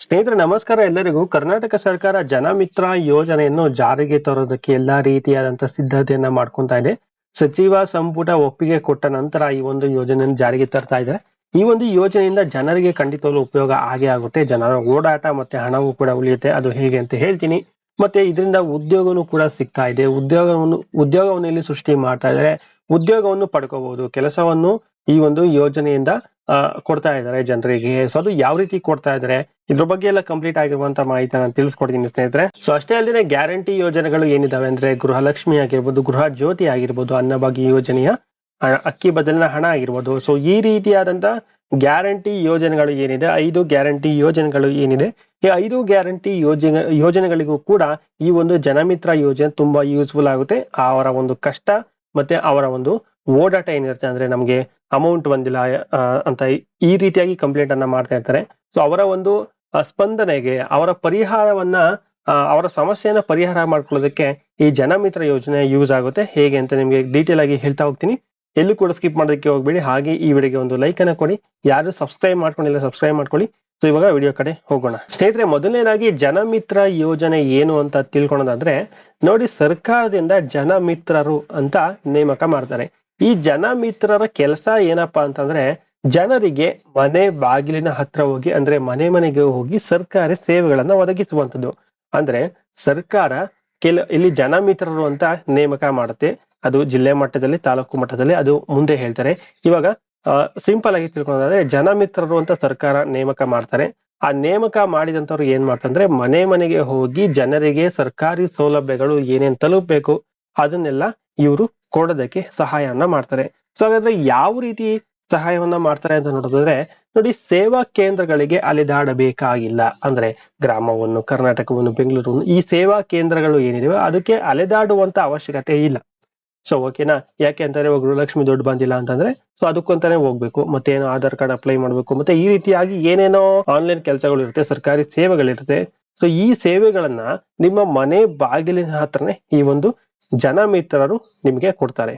ಸ್ನೇಹಿತರೆ, ನಮಸ್ಕಾರ ಎಲ್ಲರಿಗೂ. ಕರ್ನಾಟಕ ಸರ್ಕಾರ ಜನಮಿತ್ರ ಯೋಜನೆಯನ್ನು ಜಾರಿಗೆ ತರೋದಕ್ಕೆ ಎಲ್ಲಾ ರೀತಿಯಾದಂತ ಸಿದ್ಧತೆಯನ್ನ ಮಾಡ್ಕೊಂತಾ ಇದೆ. ಸಚಿವ ಸಂಪುಟ ಒಪ್ಪಿಗೆ ಕೊಟ್ಟ ನಂತರ ಈ ಒಂದು ಯೋಜನೆಯನ್ನು ಜಾರಿಗೆ ತರ್ತಾ ಇದ್ದಾರೆ. ಈ ಒಂದು ಯೋಜನೆಯಿಂದ ಜನರಿಗೆ ಖಂಡಿತವಾಗ್ಲೂ ಉಪಯೋಗ ಆಗೇ ಆಗುತ್ತೆ. ಜನರ ಓಡಾಟ ಮತ್ತೆ ಹಣವೂ ಕೂಡ ಉಳಿಯುತ್ತೆ. ಅದು ಹೇಗೆ ಅಂತ ಹೇಳ್ತೀನಿ. ಮತ್ತೆ ಇದರಿಂದ ಉದ್ಯೋಗನೂ ಕೂಡ ಸಿಗ್ತಾ ಇದೆ. ಉದ್ಯೋಗವನ್ನು ಉದ್ಯೋಗವನ್ನು ಇಲ್ಲಿ ಸೃಷ್ಟಿ ಮಾಡ್ತಾ ಇದ್ದಾರೆ. ಉದ್ಯೋಗವನ್ನು ಪಡ್ಕೋಬಹುದು ಕೆಲಸವನ್ನು ಈ ಒಂದು ಯೋಜನೆಯಿಂದ ಕೊಡ್ತಾ ಇದ್ದಾರೆ ಜನರಿಗೆ. ಸೊ ಅದು ಯಾವ ರೀತಿ ಕೊಡ್ತಾ ಇದ್ದಾರೆ? ಇದ್ರ ಬಗ್ಗೆ ಎಲ್ಲ ಕಂಪ್ಲೀಟ್ ಆಗಿರುವಂತ ಮಾಹಿತಿ ನಾನು ತಿಳಿಸ್ಕೊಡ್ತೀನಿ ಸ್ನೇಹಿತರೆ. ಸೊ ಅಷ್ಟೇ ಅಲ್ಲದೆ ಗ್ಯಾರಂಟಿ ಯೋಜನೆಗಳು ಏನಿದಾವೆ ಅಂದ್ರೆ ಗೃಹಲಕ್ಷ್ಮಿ ಆಗಿರ್ಬೋದು, ಗೃಹ ಜ್ಯೋತಿ ಆಗಿರ್ಬೋದು, ಅನ್ನಭಾಗ್ಯ ಯೋಜನೆಯ ಅಕ್ಕಿ ಬದಲಿನ ಹಣ ಆಗಿರ್ಬೋದು. ಸೊ ಈ ರೀತಿಯಾದಂತ ಗ್ಯಾರಂಟಿ ಯೋಜನೆಗಳು ಏನಿದೆ? ಐದು ಗ್ಯಾರಂಟಿ ಯೋಜನೆಗಳು ಏನಿದೆ? ಈ ಐದು ಗ್ಯಾರಂಟಿ ಯೋಜನೆ, ಯೋಜನೆಗಳಿಗೂ ಕೂಡ ಈ ಒಂದು ಜನಮಿತ್ರ ಯೋಜನೆ ತುಂಬಾ ಯೂಸ್ಫುಲ್ ಆಗುತ್ತೆ. ಅವರ ಒಂದು ಕಷ್ಟ ಮತ್ತೆ ಅವರ ಒಂದು ಓಡಾಟ ಏನಿರುತ್ತೆ ಅಂದ್ರೆ ನಮ್ಗೆ ಅಮೌಂಟ್ ಬಂದಿಲ್ಲ ಅಂತ ಈ ರೀತಿಯಾಗಿ ಕಂಪ್ಲೇಂಟ್ ಅನ್ನ ಮಾಡ್ತಾ ಇರ್ತಾರೆ. ಸೊ ಅವರ ಒಂದು ಸ್ಪಂದನೆಗೆ, ಅವರ ಪರಿಹಾರವನ್ನ ಅವರ ಸಮಸ್ಯೆಯನ್ನ ಪರಿಹಾರ ಮಾಡ್ಕೊಳ್ಳೋದಕ್ಕೆ ಈ ಜನಮಿತ್ರ ಯೋಜನೆ ಯೂಸ್ ಆಗುತ್ತೆ. ಹೇಗೆ ಅಂತ ನಿಮ್ಗೆ ಡೀಟೇಲ್ ಆಗಿ ಹೇಳ್ತಾ ಹೋಗ್ತೀನಿ. ಎಲ್ಲೂ ಕೂಡ ಸ್ಕಿಪ್ ಮಾಡೋದಕ್ಕೆ ಹೋಗ್ಬೇಡಿ. ಹಾಗೆ ಈ ವಿಡಿಯೋಗೆ ಒಂದು ಲೈಕ್ ಅನ್ನ ಕೊಡಿ. ಯಾರು ಸಬ್ಸ್ಕ್ರೈಬ್ ಮಾಡ್ಕೊಂಡಿಲ್ಲ ಸಬ್ಸ್ಕ್ರೈಬ್ ಮಾಡ್ಕೊಳ್ಳಿ. ಸೊ ಇವಾಗ ವಿಡಿಯೋ ಕಡೆ ಹೋಗೋಣ. ಸ್ನೇಹಿತರೆ, ಮೊದಲನೇದಾಗಿ ಜನಮಿತ್ರ ಯೋಜನೆ ಏನು ಅಂತ ತಿಳ್ಕೊಳೋದಾದ್ರೆ ನೋಡಿ ಸರ್ಕಾರದಿಂದ ಜನ ಮಿತ್ರರು ಅಂತ ನೇಮಕ ಮಾಡ್ತಾರೆ. ಈ ಜನ ಮಿತ್ರರ ಕೆಲಸ ಏನಪ್ಪಾ ಅಂತಂದ್ರೆ ಜನರಿಗೆ ಮನೆ ಬಾಗಿಲಿನ ಹತ್ರ ಹೋಗಿ, ಅಂದ್ರೆ ಮನೆ ಮನೆಗೆ ಹೋಗಿ ಸರ್ಕಾರಿ ಸೇವೆಗಳನ್ನ ಒದಗಿಸುವಂತದ್ದು ಅಂದ್ರೆ ಸರ್ಕಾರ ಕೆಲ, ಇಲ್ಲಿ ಜನ ಮಿತ್ರರು ಅಂತ ನೇಮಕ ಮಾಡುತ್ತೆ. ಅದು ಜಿಲ್ಲೆ ಮಟ್ಟದಲ್ಲಿ, ತಾಲೂಕು ಮಟ್ಟದಲ್ಲಿ ಅದು ಮುಂದೆ ಹೇಳ್ತಾರೆ. ಇವಾಗ ಸಿಂಪಲ್ ಆಗಿ ತಿಳ್ಕೊಳೋದಾದ್ರೆ ಜನ ಮಿತ್ರರು ಅಂತ ಸರ್ಕಾರ ನೇಮಕ ಮಾಡ್ತಾರೆ. ಆ ನೇಮಕ ಮಾಡಿದಂಥವ್ರು ಏನ್ ಮಾಡ್ತಂದ್ರೆ ಮನೆ ಮನೆಗೆ ಹೋಗಿ ಜನರಿಗೆ ಸರ್ಕಾರಿ ಸೌಲಭ್ಯಗಳು ಏನೇನ್ ತಲುಪಬೇಕು ಅದನ್ನೆಲ್ಲ ಇವರು ಕೊಡೋದಕ್ಕೆ ಸಹಾಯವನ್ನ ಮಾಡ್ತಾರೆ. ಸೊ ಹಾಗಾದ್ರೆ ಯಾವ ರೀತಿ ಸಹಾಯವನ್ನ ಮಾಡ್ತಾರೆ ಅಂತ ನೋಡೋದಾದ್ರೆ ನೋಡಿ ಸೇವಾ ಕೇಂದ್ರಗಳಿಗೆ ಅಲೆದಾಡಬೇಕಾಗಿಲ್ಲ. ಅಂದ್ರೆ ಗ್ರಾಮವನ್ನು, ಕರ್ನಾಟಕವನ್ನು, ಬೆಂಗಳೂರನ್ನು ಈ ಸೇವಾ ಕೇಂದ್ರಗಳು ಏನಿದೆ ಅದಕ್ಕೆ ಅಲೆದಾಡುವಂತ ಅವಶ್ಯಕತೆ ಇಲ್ಲ. ಸೊ ಓಕೆನಾ ಯಾಕೆ ಅಂತಾರೆ ಗೃಹಲಕ್ಷ್ಮಿ ದುಡ್ಡು ಬಂದಿಲ್ಲ ಅಂತಂದ್ರೆ ಸೊ ಅದಕ್ಕಂತಾನೆ ಹೋಗ್ಬೇಕು, ಮತ್ತೆ ಏನೋ ಆಧಾರ್ ಕಾರ್ಡ್ ಅಪ್ಲೈ ಮಾಡ್ಬೇಕು, ಮತ್ತೆ ಈ ರೀತಿಯಾಗಿ ಏನೇನೋ ಆನ್ಲೈನ್ ಕೆಲಸಗಳು ಇರುತ್ತೆ, ಸರ್ಕಾರಿ ಸೇವೆಗಳಿರುತ್ತೆ. ಸೊ ಈ ಸೇವೆಗಳನ್ನ ನಿಮ್ಮ ಮನೆ ಬಾಗಿಲಿನ ಹತ್ರನೇ ಈ ಒಂದು ಜನ ಮಿತ್ರರು ನಿಮಗೆ ಕೊಡ್ತಾರೆ.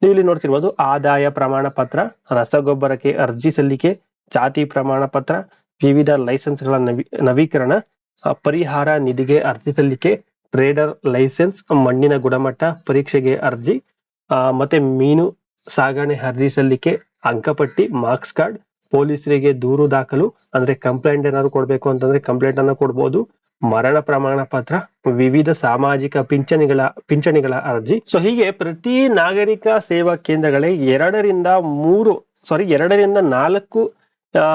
ನೀವು ಇಲ್ಲಿ ನೋಡ್ತಿರ್ಬೋದು, ಆದಾಯ ಪ್ರಮಾಣ ಪತ್ರ, ರಸಗೊಬ್ಬರಕ್ಕೆ ಅರ್ಜಿ ಸಲ್ಲಿಕೆ, ಜಾತಿ ಪ್ರಮಾಣ ಪತ್ರ, ವಿವಿಧ ಲೈಸೆನ್ಸ್ಗಳ ನವಿ, ನವೀಕರಣ ಪರಿಹಾರ ನಿಧಿಗೆ ಅರ್ಜಿ ಸಲ್ಲಿಕೆ ಟ್ರೇಡರ್ ಲೈಸೆನ್ಸ್ ಮಣ್ಣಿನ ಗುಣಮಟ್ಟ, ಪರೀಕ್ಷೆಗೆ ಅರ್ಜಿ ಆ, ಮತ್ತೆ ಮೀನು ಸಾಗಣೆ ಅರ್ಜಿ ಸಲ್ಲಿಕೆ ಅಂಕಪಟ್ಟಿ ಮಾರ್ಕ್ಸ್ ಕಾರ್ಡ್ ಪೊಲೀಸರಿಗೆ ದೂರು ದಾಖಲು ಅಂದ್ರೆ ಕಂಪ್ಲೇಂಟ್ ಏನಾದ್ರು ಕೊಡ್ಬೇಕು ಅಂತಂದ್ರೆ ಕಂಪ್ಲೇಂಟ್ ಅನ್ನ ಕೊಡ್ಬೋದು. ಮರಣ ಪ್ರಮಾಣ ಪತ್ರ ವಿವಿಧ ಸಾಮಾಜಿಕ ಪಿಂಚಣಿಗಳ ಪಿಂಚಣಿಗಳ ಅರ್ಜಿ. ಸೊ ಹೀಗೆ ಪ್ರತಿ ನಾಗರಿಕ ಸೇವಾ ಕೇಂದ್ರಗಳಿಗೆ ಎರಡರಿಂದ ಮೂರು ಸಾರಿ ಎರಡರಿಂದ ನಾಲ್ಕು ಆ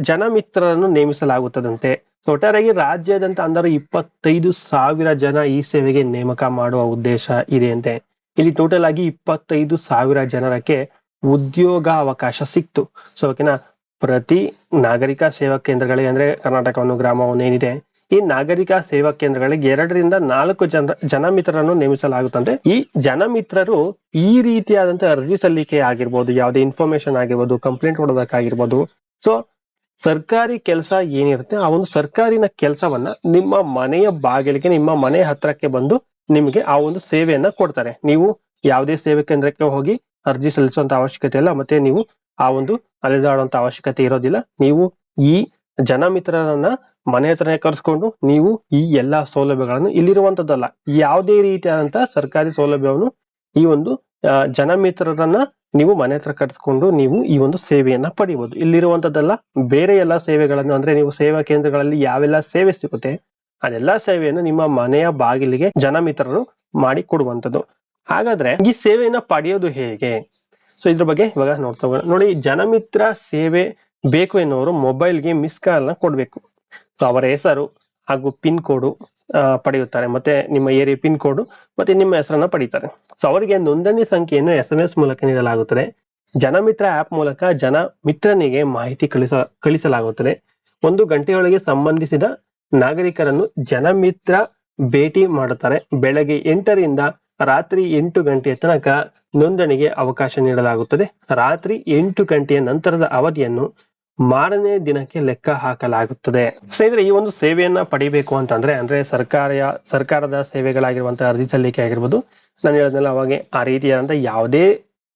ಜನಮಿತ್ರರನ್ನು ನೇಮಿಸಲಾಗುತ್ತದಂತೆ. ಸೊ ಒಟ್ಟಾರೆಯಾಗಿ ರಾಜ್ಯಾದ್ಯಂತ ಅಂದರೆ ಇಪ್ಪತ್ತೈದು ಸಾವಿರ ಜನ ಈ ಸೇವೆಗೆ ನೇಮಕ ಮಾಡುವ ಉದ್ದೇಶ ಇದೆ ಅಂತೆ. ಇಲ್ಲಿ ಟೋಟಲ್ ಆಗಿ ಇಪ್ಪತ್ತೈದು ಸಾವಿರ ಜನರಕ್ಕೆ ಉದ್ಯೋಗ ಅವಕಾಶ ಸಿಕ್ತು. ಸೊ ಓಕೆನಾ? ಪ್ರತಿ ನಾಗರಿಕ ಸೇವಾ ಕೇಂದ್ರಗಳಿಗೆ ಅಂದ್ರೆ ಕರ್ನಾಟಕವನ್ನು, ಗ್ರಾಮವನ್ನು ಏನಿದೆ, ಈ ನಾಗರಿಕ ಸೇವಾ ಕೇಂದ್ರಗಳಿಗೆ ಎರಡರಿಂದ ನಾಲ್ಕು ಜನ, ಜನಮಿತ್ರರನ್ನು ನೇಮಿಸಲಾಗುತ್ತಂತೆ. ಈ ಜನಮಿತ್ರರು ಈ ರೀತಿಯಾದಂತ ಅರ್ಜಿ ಸಲ್ಲಿಕೆ ಆಗಿರ್ಬೋದು, ಯಾವುದೇ ಇನ್ಫಾರ್ಮೇಶನ್ ಆಗಿರ್ಬೋದು ಕಂಪ್ಲೇಂಟ್ ಕೊಡೋದಕ್ಕಾಗಿರ್ಬೋದು. ಸೊ ಸರ್ಕಾರಿ ಕೆಲಸ ಏನಿರುತ್ತೆ, ಆ ಒಂದು ಸರ್ಕಾರಿನ ಕೆಲಸವನ್ನ ನಿಮ್ಮ ಮನೆಯ ಬಾಗಿಲಿಗೆ, ನಿಮ್ಮ ಮನೆ ಹತ್ರಕ್ಕೆ ಬಂದು ನಿಮಗೆ ಆ ಒಂದು ಸೇವೆಯನ್ನ ಕೊಡ್ತಾರೆ. ನೀವು ಯಾವುದೇ ಸೇವೆ ಕೇಂದ್ರಕ್ಕೆ ಹೋಗಿ ಅರ್ಜಿ ಸಲ್ಲಿಸುವಂತ ಅವಶ್ಯಕತೆ ಇಲ್ಲ, ಮತ್ತೆ ನೀವು ಆ ಒಂದು ಅಲೆದಾಡುವಂತ ಅವಶ್ಯಕತೆ ಇರೋದಿಲ್ಲ. ನೀವು ಈ ಜನಮಿತ್ರರನ್ನ ಮನೆ ಹತ್ರನೇ ಕರೆಸ್ಕೊಂಡು ನೀವು ಈ ಎಲ್ಲಾ ಸೌಲಭ್ಯಗಳನ್ನು ಇಲ್ಲಿರುವಂತದ್ದಲ್ಲ. ಯಾವುದೇ ರೀತಿಯಾದಂತ ಸರ್ಕಾರಿ ಸೌಲಭ್ಯವನ್ನು ಈ ಒಂದು ಜನಮಿತ್ರರನ್ನ ನೀವು ಮನೆ ಹತ್ರ ಕರೆಸ್ಕೊಂಡು ನೀವು ಈ ಒಂದು ಸೇವೆಯನ್ನ ಪಡೆಯಬಹುದು ಇಲ್ಲಿರುವಂತದ್ದಲ್ಲ, ಬೇರೆ ಎಲ್ಲಾ ಸೇವೆಗಳನ್ನು ಅಂದ್ರೆ ನೀವು ಸೇವಾ ಕೇಂದ್ರಗಳಲ್ಲಿ ಯಾವೆಲ್ಲ ಸೇವೆ ಸಿಗುತ್ತೆ ಅದೆಲ್ಲಾ ಸೇವೆಯನ್ನು ನಿಮ್ಮ ಮನೆಯ ಬಾಗಿಲಿಗೆ ಜನಮಿತ್ರರು ಮಾಡಿ ಕೊಡುವಂತದ್ದು ಹಾಗಾದ್ರೆ ಈ ಸೇವೆಯನ್ನ ಪಡೆಯೋದು ಹೇಗೆ? ಸೊ ಇದ್ರ ಬಗ್ಗೆ ಇವಾಗ ನೋಡ್ತಾ ಹೋಗೋಣ. ನೋಡಿ, ಜನಮಿತ್ರ ಸೇವೆ ಬೇಕು ಎನ್ನುವರು ಮೊಬೈಲ್ಗೆ ಮಿಸ್ ಕಾಲ್ನ ಕೊಡ್ಬೇಕು. ಸೊ ಅವರ ಹೆಸರು ಹಾಗೂ ಪಿನ್ ಕೋಡು ಪಡೆಯುತ್ತಾರೆ. ಮತ್ತೆ ನಿಮ್ಮ ಏರಿಯಾ ಪಿನ್ ಕೋಡ್ ಮತ್ತೆ ನಿಮ್ಮ ಹೆಸರನ್ನ ಪಡೀತಾರೆ. ಸೊ ಅವರಿಗೆ ನೋಂದಣಿ ಸಂಖ್ಯೆಯನ್ನು ಎಸ್ ಎಂ ಎಸ್ ಮೂಲಕ ನೀಡಲಾಗುತ್ತದೆ. ಜನಮಿತ್ರ ಆಪ್ ಮೂಲಕ ಜನ ಮಿತ್ರನಿಗೆ ಮಾಹಿತಿ ಕಳಿಸ, ಕಳಿಸಲಾಗುತ್ತದೆ. ಒಂದು ಗಂಟೆಯೊಳಗೆ ಸಂಬಂಧಿಸಿದ ನಾಗರಿಕರನ್ನು ಜನಮಿತ್ರ ಭೇಟಿ ಮಾಡುತ್ತಾರೆ. ಬೆಳಗ್ಗೆ ಎಂಟರಿಂದ ರಾತ್ರಿ ಎಂಟು ಗಂಟೆಯ ತನಕ ನೋಂದಣಿಗೆ ಅವಕಾಶ ನೀಡಲಾಗುತ್ತದೆ. ರಾತ್ರಿ ಎಂಟು ಗಂಟೆಯ ನಂತರದ ಅವಧಿಯನ್ನು ಮಾರನೇ ದಿನಕ್ಕೆ ಲೆಕ್ಕ ಹಾಕಲಾಗುತ್ತದೆ. ಸ್ನೇಹಿತರೆ, ಈ ಒಂದು ಸೇವೆಯನ್ನ ಪಡಿಬೇಕು ಅಂತಂದ್ರೆ, ಅಂದ್ರೆ ಸರ್ಕಾರ ಸರ್ಕಾರದ ಸೇವೆಗಳಾಗಿರುವಂತಹ ಅರ್ಜಿ ಸಲ್ಲಿಕೆ ಆಗಿರ್ಬೋದು, ನಾನು ಹೇಳಿದ್ನಲ್ಲ ಅವಾಗೆ ಆ ರೀತಿಯಾದಂತಹ ಯಾವುದೇ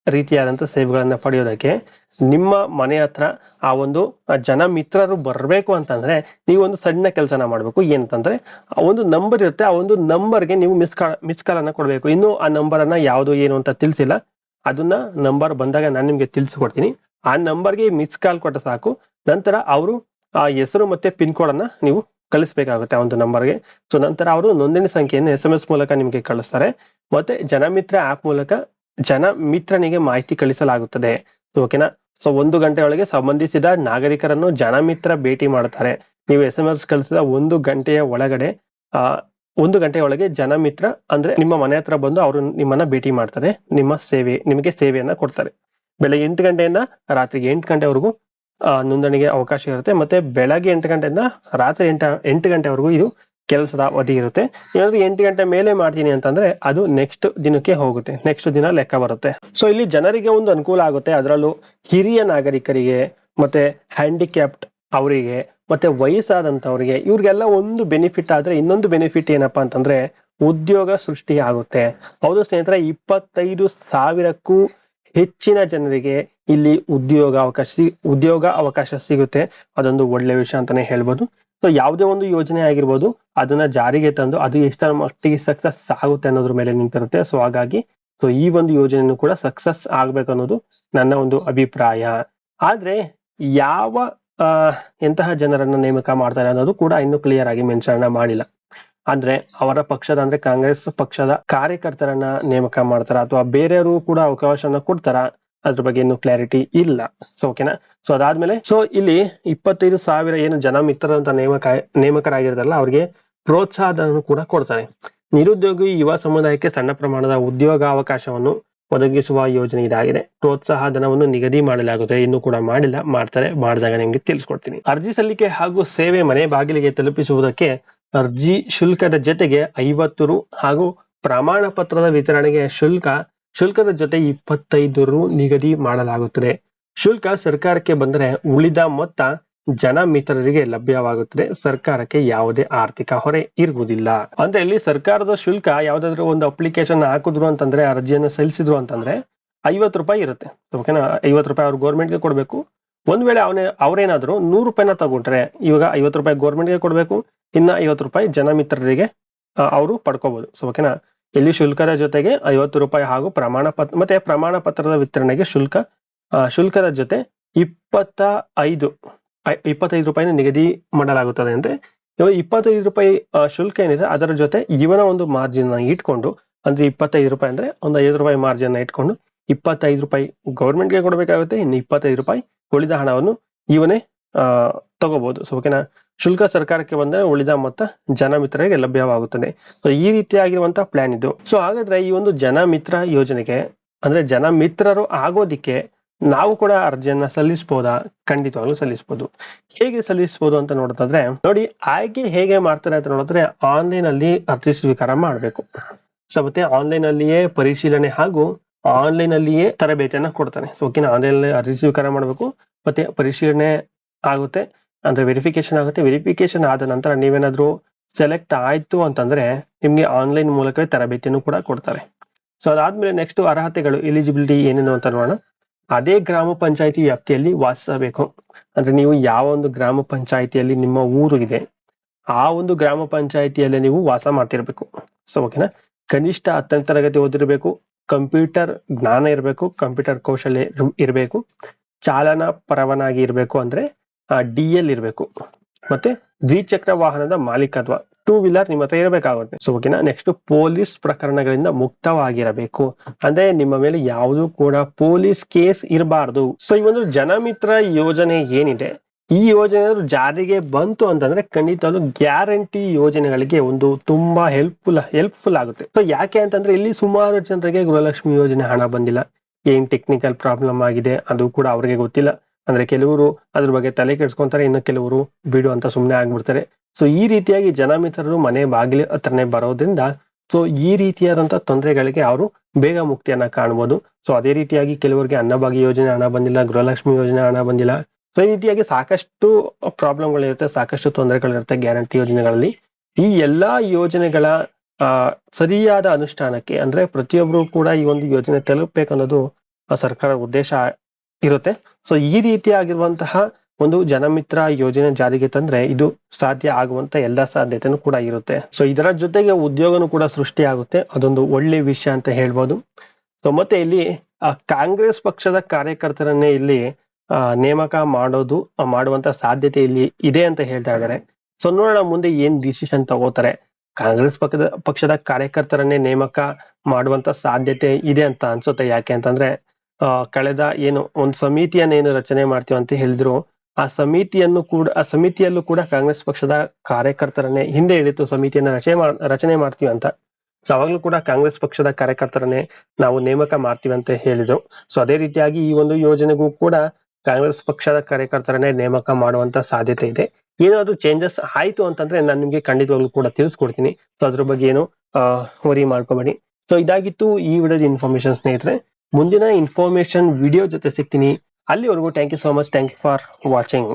ರೀತಿಯಾದಂತಹ ಸೇವೆಗಳನ್ನ ಪಡೆಯೋದಕ್ಕೆ ನಿಮ್ಮ ಮನೆ ಹತ್ರ ಆ ಒಂದು ಜನ ಮಿತ್ರರು ಬರ್ಬೇಕು ಅಂತಂದ್ರೆ ನೀವು ಒಂದು ಸಣ್ಣ ಕೆಲಸನ ಮಾಡ್ಬೇಕು. ಏನಂತಂದ್ರೆ ಆ ಒಂದು ನಂಬರ್ ಇರುತ್ತೆ, ಆ ಒಂದು ನಂಬರ್ಗೆ ನೀವು ಮಿಸ್ ಕಾಲ್ ಮಿಸ್ ಕಾಲ್ ಅನ್ನ ಕೊಡ್ಬೇಕು. ಇನ್ನು ಆ ನಂಬರ್ ಅನ್ನ ಯಾವುದು, ಏನು ಅಂತ ತಿಳಿಸಿಲ್ಲ. ಅದನ್ನ ನಂಬರ್ ಬಂದಾಗ ನಾನು ನಿಮ್ಗೆ ತಿಳಿಸ್ಕೊಡ್ತೀನಿ. ಆ ನಂಬರ್ಗೆ ಮಿಸ್ ಕಾಲ್ ಕೊಟ್ಟ ಸಾಕು. ನಂತರ ಅವರು ಆ ಹೆಸರು ಮತ್ತೆ ಪಿನ್ ಕೋಡ್ ಅನ್ನ ನೀವು ಕಳಿಸ್ಬೇಕಾಗುತ್ತೆ ಆ ಒಂದು ನಂಬರ್ಗೆ ಸೊ ನಂತರ ಅವರು ನೋಂದಣಿ ಸಂಖ್ಯೆಯನ್ನು ಎಸ್ ಎಂ ಎಸ್ ಮೂಲಕ ನಿಮಗೆ ಕಳಿಸ್ತಾರೆ. ಮತ್ತೆ ಜನಮಿತ್ರ ಆಪ್ ಮೂಲಕ ಜನ ಮಿತ್ರನಿಗೆ ಮಾಹಿತಿ ಕಳಿಸಲಾಗುತ್ತದೆ. ಓಕೆನಾ ಸೊ ಒಂದು ಗಂಟೆ ಒಳಗೆ ಸಂಬಂಧಿಸಿದ ನಾಗರಿಕರನ್ನು ಜನಮಿತ್ರ ಭೇಟಿ ಮಾಡ್ತಾರೆ ನೀವು ಎಸ್ ಎಂ ಎಸ್ ಕಳಿಸಿದ ಒಂದು ಗಂಟೆಯ ಒಳಗಡೆ, ಆ, ಒಂದು ಗಂಟೆ ಒಳಗೆ ಜನಮಿತ್ರ ಅಂದ್ರೆ ನಿಮ್ಮ ಮನೆ ಹತ್ರ ಬಂದು ಅವರು ನಿಮ್ಮನ್ನ ಭೇಟಿ ಮಾಡ್ತಾರೆ. ನಿಮ್ಮ ಸೇವೆ, ನಿಮಗೆ ಸೇವೆಯನ್ನ ಕೊಡ್ತಾರೆ. ಬೆಳಗ್ಗೆ ಎಂಟು ಗಂಟೆಯಿಂದ ರಾತ್ರಿ ಎಂಟು ಗಂಟೆವರೆಗೂ ನೋಂದಣಿಗೆ ಅವಕಾಶ ಇರುತ್ತೆ. ಮತ್ತೆ ಬೆಳಗ್ಗೆ ಎಂಟು ಗಂಟೆಯಿಂದ ರಾತ್ರಿ ಎಂಟು ಎಂಟು ಗಂಟೆವರೆಗೂ ಇದು ಕೆಲಸದ ಅವಧಿ ಇರುತ್ತೆ. ಏನಾದ್ರು ಎಂಟು ಗಂಟೆ ಮೇಲೆ ಮಾಡ್ತೀನಿ ಅಂತಂದ್ರೆ ಅದು ನೆಕ್ಸ್ಟ್ ದಿನಕ್ಕೆ ಹೋಗುತ್ತೆ. ನೆಕ್ಸ್ಟ್ ದಿನ ಲೆಕ್ಕ ಬರುತ್ತೆ. ಸೊ ಇಲ್ಲಿ ಜನರಿಗೆ ಒಂದು ಅನುಕೂಲ ಆಗುತ್ತೆ. ಅದರಲ್ಲೂ ಹಿರಿಯ ನಾಗರಿಕರಿಗೆ, ಮತ್ತೆ ಹ್ಯಾಂಡಿಕ್ಯಾಪ್ಟ್ ಅವರಿಗೆ, ಮತ್ತೆ ವಯಸ್ಸಾದಂತವರಿಗೆ ಇವ್ರಿಗೆಲ್ಲ ಒಂದು ಬೆನಿಫಿಟ್ ಆದ್ರೆ ಇನ್ನೊಂದು ಬೆನಿಫಿಟ್ ಏನಪ್ಪಾ ಅಂತಂದ್ರೆ ಉದ್ಯೋಗ ಸೃಷ್ಟಿ ಆಗುತ್ತೆ ಹೌದು ಸ್ನೇಹಿತರೆ, ಇಪ್ಪತ್ತೈದು ಸಾವಿರಕ್ಕೂ ಹೆಚ್ಚಿನ ಜನರಿಗೆ ಇಲ್ಲಿ ಉದ್ಯೋಗ ಅವಕಾಶ ಉದ್ಯೋಗ ಅವಕಾಶ ಸಿಗುತ್ತೆ. ಅದೊಂದು ಒಳ್ಳೆ ವಿಷಯ ಅಂತಾನೆ ಹೇಳ್ಬೋದು. ಸೊ ಯಾವುದೇ ಒಂದು ಯೋಜನೆ ಆಗಿರ್ಬೋದು, ಅದನ್ನ ಜಾರಿಗೆ ತಂದು ಅದು ಎಷ್ಟರ ಮಟ್ಟಿಗೆ ಸಕ್ಸಸ್ ಆಗುತ್ತೆ ಅನ್ನೋದ್ರ ಮೇಲೆ ನಿಂತಿರುತ್ತೆ. ಸೊ ಹಾಗಾಗಿ ಸೊ ಈ ಒಂದು ಯೋಜನೆಯನ್ನು ಕೂಡ ಸಕ್ಸಸ್ ಆಗ್ಬೇಕು ಅನ್ನೋದು ನನ್ನ ಒಂದು ಅಭಿಪ್ರಾಯ. ಆದ್ರೆ, ಯಾವ ಎಂತಹ ಜನರನ್ನ ನೇಮಕ ಮಾಡ್ತಾರೆ ಅನ್ನೋದು ಕೂಡ ಇನ್ನು ಕ್ಲಿಯರ್ ಆಗಿ ಮೆನ್ಷನ್ ಮಾಡಿಲ್ಲ. ಅಂದ್ರೆ ಅವರ ಪಕ್ಷದ ಅಂದ್ರೆ ಕಾಂಗ್ರೆಸ್ ಪಕ್ಷದ ಕಾರ್ಯಕರ್ತರನ್ನ ನೇಮಕ ಮಾಡ್ತಾರ, ಅಥವಾ ಬೇರೆಯವರು ಕೂಡ ಅವಕಾಶನ ಕೊಡ್ತಾರ ಅದ್ರ ಬಗ್ಗೆ ಇನ್ನು ಕ್ಲಾರಿಟಿ ಇಲ್ಲ. ಸೊ ಓಕೆನಾ ಸೊ ಅದಾದ್ಮೇಲೆ ಸೊ ಇಲ್ಲಿ ಇಪ್ಪತ್ತೈದು ಸಾವಿರ ಏನು ಜನ ಮಿತ್ರ ಅಂತ ನೇಮಕ, ನೇಮಕರಾಗಿರ್ತಾರಲ್ಲ, ಅವ್ರಿಗೆ ಪ್ರೋತ್ಸಾಹನ ಕೂಡ ಕೊಡ್ತಾರೆ. ನಿರುದ್ಯೋಗಿ ಯುವ ಸಮುದಾಯಕ್ಕೆ ಸಣ್ಣ ಪ್ರಮಾಣದ ಉದ್ಯೋಗ ಅವಕಾಶವನ್ನು ಒದಗಿಸುವ ಯೋಜನೆ ಇದಾಗಿದೆ. ಪ್ರೋತ್ಸಾಹ ಧನವನ್ನು ನಿಗದಿ ಮಾಡಲಾಗುತ್ತೆ. ಇನ್ನು ಕೂಡ ಮಾಡಿಲ್ಲ, ಮಾಡ್ತಾರೆ, ಮಾಡಿದಾಗ ನಿಮ್ಗೆ ತಿಳಿಸ್ಕೊಡ್ತೀನಿ. ಅರ್ಜಿ ಸಲ್ಲಿಕೆ ಹಾಗೂ ಸೇವೆ ಮನೆ ಬಾಗಿಲಿಗೆ ತಲುಪಿಸುವುದಕ್ಕೆ ಅರ್ಜಿ ಶುಲ್ಕದ ಜೊತೆಗೆ ಐವತ್ತು ರು ಹಾಗೂ ಪ್ರಮಾಣ ಪತ್ರದ ವಿತರಣೆಗೆ ಶುಲ್ಕ ಶುಲ್ಕದ ಜೊತೆ ಇಪ್ಪತ್ತೈದು ರು ನಿಗದಿ ಮಾಡಲಾಗುತ್ತದೆ. ಶುಲ್ಕ ಸರ್ಕಾರಕ್ಕೆ ಬಂದರೆ ಉಳಿದ ಮೊತ್ತ ಜನ ಮಿತ್ರರಿಗೆ ಲಭ್ಯವಾಗುತ್ತದೆ. ಸರ್ಕಾರಕ್ಕೆ ಯಾವುದೇ ಆರ್ಥಿಕ ಹೊರೆ ಇರುವುದಿಲ್ಲ. ಅಂದ್ರೆ ಇಲ್ಲಿ ಸರ್ಕಾರದ ಶುಲ್ಕ ಯಾವ್ದಾದ್ರು ಒಂದು ಅಪ್ಲಿಕೇಶನ್ ಹಾಕಿದ್ರು ಅಂತಂದ್ರೆ, ಅರ್ಜಿಯನ್ನು ಸಲ್ಲಿಸಿದ್ರು ಅಂತಂದ್ರೆ ಐವತ್ತು ರೂಪಾಯಿ ಇರುತ್ತೆ. ಓಕೆನಾ ಐವತ್ತು ರೂಪಾಯಿ ಅವ್ರು ಗೌರ್ಮೆಂಟ್ಗೆ ಕೊಡಬೇಕು. ಒಂದ್ ವೇಳೆ ಅವನೇ, ಅವ್ರೇನಾದ್ರು ನೂರು ರೂಪಾಯಿನ ತಗೊಂಡ್ರೆ, ಇವಾಗ ಐವತ್ತು ರೂಪಾಯಿ ಗೌರ್ಮೆಂಟ್ಗೆ ಕೊಡಬೇಕು. ಇನ್ನ ಐವತ್ತು ರೂಪಾಯಿ ಜನ ಮಿತ್ರರಿಗೆ ಅವರು ಪಡ್ಕೋಬಹುದು ಸೊ ಓಕೆನಾ ಇಲ್ಲಿ ಶುಲ್ಕದ ಜೊತೆಗೆ ಐವತ್ತು ರೂಪಾಯಿ ಹಾಗೂ ಪ್ರಮಾಣ ಪತ್ರ ಮತ್ತೆ ಪ್ರಮಾಣ ಪತ್ರದ ವಿತರಣೆಗೆ ಶುಲ್ಕ ಶುಲ್ಕದ ಜೊತೆ ಇಪ್ಪತ್ತ ಐದು ಇಪ್ಪತ್ತೈದು ರೂಪಾಯಿನ ನಿಗದಿ ಮಾಡಲಾಗುತ್ತದೆ ಅಂದ್ರೆ ಇಪ್ಪತ್ತೈದು ರೂಪಾಯಿ ಶುಲ್ಕ ಏನಿದೆ ಅದರ ಜೊತೆ ಇವನ ಒಂದು ಮಾರ್ಜಿನ್ ಇಟ್ಕೊಂಡು, ಅಂದ್ರೆ ಇಪ್ಪತ್ತೈದು ರೂಪಾಯಿ ಅಂದ್ರೆ ಒಂದು ಐದು ರೂಪಾಯಿ ಮಾರ್ಜಿನ್ ಇಟ್ಕೊಂಡು ಇಪ್ಪತ್ತೈದು ರೂಪಾಯಿ ಗೌರ್ಮೆಂಟ್ಗೆ ಕೊಡಬೇಕಾಗುತ್ತೆ, ಇನ್ನು ಇಪ್ಪತ್ತೈದು ರೂಪಾಯಿ ಉಳಿದ ಹಣವನ್ನು ಇವನೇ ತಗೋಬಹುದು ಸೊ ಓಕೆನಾ ಶುಲ್ಕ ಸರ್ಕಾರಕ್ಕೆ ಬಂದರೆ ಉಳಿದ ಮೊತ್ತ ಜನ ಮಿತ್ರರಿಗೆ ಲಭ್ಯವಾಗುತ್ತದೆ. ಸೊ ಈ ರೀತಿಯಾಗಿರುವಂತಹ ಪ್ಲಾನ್ ಇದು. ಸೊ ಹಾಗಾದ್ರೆ ಈ ಒಂದು ಜನ ಮಿತ್ರ ಯೋಜನೆಗೆ, ಅಂದ್ರೆ ಜನ ಮಿತ್ರರು ಆಗೋದಿಕ್ಕೆ ನಾವು ಕೂಡ ಅರ್ಜಿಯನ್ನ ಸಲ್ಲಿಸಬಹುದಾ ಖಂಡಿತವಾಗ್ಲೂ ಸಲ್ಲಿಸಬಹುದು ಹೇಗೆ ಸಲ್ಲಿಸಬಹುದು ಅಂತ ನೋಡೋದಾದ್ರೆ, ನೋಡಿ, ಆಯ್ಕೆ ಹೇಗೆ ಮಾಡ್ತಾರೆ ಅಂತ ನೋಡಿದ್ರೆ ಆನ್ಲೈನ್ ಅಲ್ಲಿ ಅರ್ಜಿ ಸ್ವೀಕಾರ ಮಾಡಬೇಕು. ಸೊ ಮತ್ತೆ ಆನ್ಲೈನ್ ಅಲ್ಲಿಯೇ ಪರಿಶೀಲನೆ ಹಾಗೂ ಆನ್ಲೈನ್ ಅಲ್ಲಿಯೇ ತರಬೇತಿಯನ್ನ ಕೊಡ್ತಾನೆ. ಸೊ ಓಕೆನಾ ಆನ್ಲೈನ್ ಅರ್ಜಿ ಸ್ವೀಕಾರ ಮಾಡಬೇಕು. ಮತ್ತೆ ಪರಿಶೀಲನೆ ಆಗುತ್ತೆ. ಅಂದ್ರೆ ವೆರಿಫಿಕೇಶನ್ ಆಗುತ್ತೆ. ವೆರಿಫಿಕೇಶನ್ ಆದ ನಂತರ ನೀವೇನಾದ್ರೂ ಸೆಲೆಕ್ಟ್ ಆಯ್ತು ಅಂತಂದ್ರೆ ನಿಮ್ಗೆ ಆನ್ಲೈನ್ ಮೂಲಕವೇ ತರಬೇತಿಯನ್ನು ಕೂಡ ಕೊಡ್ತಾರೆ. ಸೊ ಅದಾದ್ಮೇಲೆ ನೆಕ್ಸ್ಟ್ ಅರ್ಹತೆಗಳು ಎಲಿಜಿಬಿಲಿಟಿ ಏನೇನು ಅಂತ ನೋಡೋಣ. ಅದೇ ಗ್ರಾಮ ಪಂಚಾಯಿತಿ ವ್ಯಾಪ್ತಿಯಲ್ಲಿ ವಾಸಿಸಬೇಕು. ಅಂದ್ರೆ ನೀವು ಯಾವ ಒಂದು ಗ್ರಾಮ ಪಂಚಾಯತಿಯಲ್ಲಿ ನಿಮ್ಮ ಊರು ಇದೆ, ಆ ಒಂದು ಗ್ರಾಮ ಪಂಚಾಯತಿಯಲ್ಲಿ ನೀವು ವಾಸ ಮಾಡ್ತಿರ್ಬೇಕು. ಸೊ ಓಕೆನಾ ಕನಿಷ್ಠ ಹತ್ತನೇ ತರಗತಿ ಓದಿರ್ಬೇಕು ಕಂಪ್ಯೂಟರ್ ಜ್ಞಾನ ಇರಬೇಕು ಕಂಪ್ಯೂಟರ್ ಕೌಶಲ್ಯ ಇರಬೇಕು, ಚಾಲನಾ ಪರವಾನಗಿ ಇರಬೇಕು ಅಂದ್ರೆ ಡಿ ಎಲ್ ಇರಬೇಕು. ಮತ್ತೆ ದ್ವಿಚಕ್ರ ವಾಹನದ ಮಾಲೀಕತ್ವ. ಟೂ ವೀಲರ್ ನಿಮ್ಮ ಹತ್ರ ಇರಬೇಕಾಗುತ್ತೆ. ಸೊ ಓಕೆನಾ ನೆಕ್ಸ್ಟ್ ಪೊಲೀಸ್ ಪ್ರಕರಣಗಳಿಂದ ಮುಕ್ತವಾಗಿರಬೇಕು. ಅಂದ್ರೆ ನಿಮ್ಮ ಮೇಲೆ ಯಾವುದು ಕೂಡ ಪೊಲೀಸ್ ಕೇಸ್ ಇರಬಾರ್ದು. ಸೊ ಈ ಒಂದು ಜನಮಿತ್ರ ಯೋಜನೆ ಏನಿದೆ? ಈ ಯೋಜನೆ ಜಾರಿಗೆ ಬಂತು ಅಂತಂದ್ರೆ ಖಂಡಿತವಾಗ್ಲೂ ಗ್ಯಾರಂಟಿ ಯೋಜನೆಗಳಿಗೆ ಒಂದು ತುಂಬಾ ಹೆಲ್ಪ್ಫುಲ್ ಹೆಲ್ಪ್ಫುಲ್ ಆಗುತ್ತೆ. ಸೊ ಯಾಕೆ ಅಂತಂದ್ರೆ ಇಲ್ಲಿ ಸುಮಾರು ಜನರಿಗೆ ಗೃಹಲಕ್ಷ್ಮಿ ಯೋಜನೆ ಹಣ ಬಂದಿಲ್ಲ. ಏನ್ ಟೆಕ್ನಿಕಲ್ ಪ್ರಾಬ್ಲಮ್ ಆಗಿದೆ? ಅದು ಕೂಡ ಅವ್ರಿಗೆ ಗೊತ್ತಿಲ್ಲ. ಅಂದ್ರೆ ಕೆಲವರು ಅದ್ರ ಬಗ್ಗೆ ತಲೆ ಕೆಡ್ಸ್ಕೊಂತಾರೆ, ಇನ್ನು ಕೆಲವರು ಬಿಡು ಅಂತ ಸುಮ್ಮನೆ ಆಗ್ಬಿಡ್ತಾರೆ. ಸೊ ಈ ರೀತಿಯಾಗಿ ಜನಮಿತ್ರರು ಮನೆ ಬಾಗಿಲು ಹತ್ರನೇ ಬರೋದ್ರಿಂದ ಸೊ ಈ ರೀತಿಯಾದಂತಹ ತೊಂದರೆಗಳಿಗೆ ಅವರು ಬೇಗ ಮುಕ್ತಿಯನ್ನ ಕಾಣಬಹುದು ಸೊ ಅದೇ ರೀತಿಯಾಗಿ ಕೆಲವರಿಗೆ ಅನ್ನಭಾಗ್ಯ ಯೋಜನೆ ಹಣ ಬಂದಿಲ್ಲ, ಗೃಹಲಕ್ಷ್ಮಿ ಯೋಜನೆ ಹಣ ಬಂದಿಲ್ಲ. ಸೊ ಈ ರೀತಿಯಾಗಿ ಸಾಕಷ್ಟು ಪ್ರಾಬ್ಲಮ್ಗಳಿರುತ್ತೆ, ಸಾಕಷ್ಟು ತೊಂದರೆಗಳಿರುತ್ತೆ ಗ್ಯಾರಂಟಿ ಯೋಜನೆಗಳಲ್ಲಿ. ಈ ಎಲ್ಲಾ ಯೋಜನೆಗಳ ಸರಿಯಾದ ಅನುಷ್ಠಾನಕ್ಕೆ, ಅಂದ್ರೆ ಪ್ರತಿಯೊಬ್ರು ಕೂಡ ಈ ಒಂದು ಯೋಜನೆ ತಲುಪಬೇಕನ್ನೋದು ಸರ್ಕಾರದ ಉದ್ದೇಶ ಇರುತ್ತೆ. ಸೊ ಈ ರೀತಿಯಾಗಿರುವಂತಹ ಒಂದು ಜನಮಿತ್ರ ಯೋಜನೆ ಜಾರಿಗೆ ತಂದ್ರೆ ಇದು ಸಾಧ್ಯ ಆಗುವಂತ ಎಲ್ಲಾ ಸಾಧ್ಯತೆನೂ ಕೂಡ ಇರುತ್ತೆ. ಸೊ ಇದರ ಜೊತೆಗೆ ಉದ್ಯೋಗನೂ ಕೂಡ ಸೃಷ್ಟಿ ಆಗುತ್ತೆ ಅದೊಂದು ಒಳ್ಳೆ ವಿಷಯ ಅಂತ ಹೇಳ್ಬೋದು. ಸೊ ಮತ್ತೆ ಇಲ್ಲಿ ಕಾಂಗ್ರೆಸ್ ಪಕ್ಷದ ಕಾರ್ಯಕರ್ತರನ್ನೇ ಇಲ್ಲಿ ನೇಮಕ ಮಾಡೋದು, ಮಾಡುವಂತ ಸಾಧ್ಯತೆ ಇಲ್ಲಿ ಇದೆ ಅಂತ ಹೇಳ್ತಾ ಇದ್ದಾರೆ. ಸೊ ನೋಡೋಣ ಮುಂದೆ ಏನ್ ಡಿಸಿಷನ್ ತಗೋತಾರೆ. ಕಾಂಗ್ರೆಸ್ ಪಕ್ಷದ ಪಕ್ಷದ ಕಾರ್ಯಕರ್ತರನ್ನೇ ನೇಮಕ ಮಾಡುವಂತ ಸಾಧ್ಯತೆ ಇದೆ ಅಂತ ಅನ್ಸುತ್ತೆ ಯಾಕೆ ಅಂತಂದ್ರೆ ಕಳೆದ ಏನು ಒಂದು ಸಮಿತಿಯನ್ನ ಏನು ರಚನೆ ಮಾಡ್ತೀವಿ ಅಂತ ಹೇಳಿದ್ರು, ಆ ಸಮಿತಿಯನ್ನು ಕೂಡ, ಆ ಸಮಿತಿಯಲ್ಲೂ ಕೂಡ ಕಾಂಗ್ರೆಸ್ ಪಕ್ಷದ ಕಾರ್ಯಕರ್ತರನ್ನೇ ಹಿಂದೆ ಹೇಳಿತ್ತು ಸಮಿತಿಯನ್ನ ರಚನೆ ರಚನೆ ಮಾಡ್ತೀವಿ ಅಂತ. ಸೊ ಅವಾಗ್ಲೂ ಕೂಡ ಕಾಂಗ್ರೆಸ್ ಪಕ್ಷದ ಕಾರ್ಯಕರ್ತರನ್ನೇ ನಾವು ನೇಮಕ ಮಾಡ್ತೀವಿ ಅಂತ ಹೇಳಿದ್ರು. ಸೊ ಅದೇ ರೀತಿಯಾಗಿ ಈ ಒಂದು ಯೋಜನೆಗೂ ಕೂಡ ಕಾಂಗ್ರೆಸ್ ಪಕ್ಷದ ಕಾರ್ಯಕರ್ತರನ್ನೇ ನೇಮಕ ಮಾಡುವಂತ ಸಾಧ್ಯತೆ ಇದೆ. ಏನಾದ್ರು ಚೇಂಜಸ್ ಆಯ್ತು ಅಂತಂದ್ರೆ ನಾನು ನಿಮ್ಗೆ ಖಂಡಿತವಾಗ್ಲೂ ಕೂಡ ತಿಳಿಸ್ಕೊಡ್ತೀನಿ. ಸೊ ಅದ್ರ ಬಗ್ಗೆ ಏನು ವರಿ ಮಾಡ್ಕೋಬೇಡಿ. ಸೊ ಇದಾಗಿತ್ತು ಈ ವಿಡಿಯೋದ ಇನ್ಫಾರ್ಮೇಶನ್ ಸ್ನೇಹಿತರೆ. ಮುಂದಿನ ಇನ್ಫಾರ್ಮೇಶನ್ ವಿಡಿಯೋ ಜೊತೆ ಸಿಗ್ತೀನಿ. ಅಲ್ಲಿವರೆಗೂ thank you so much thank you for watching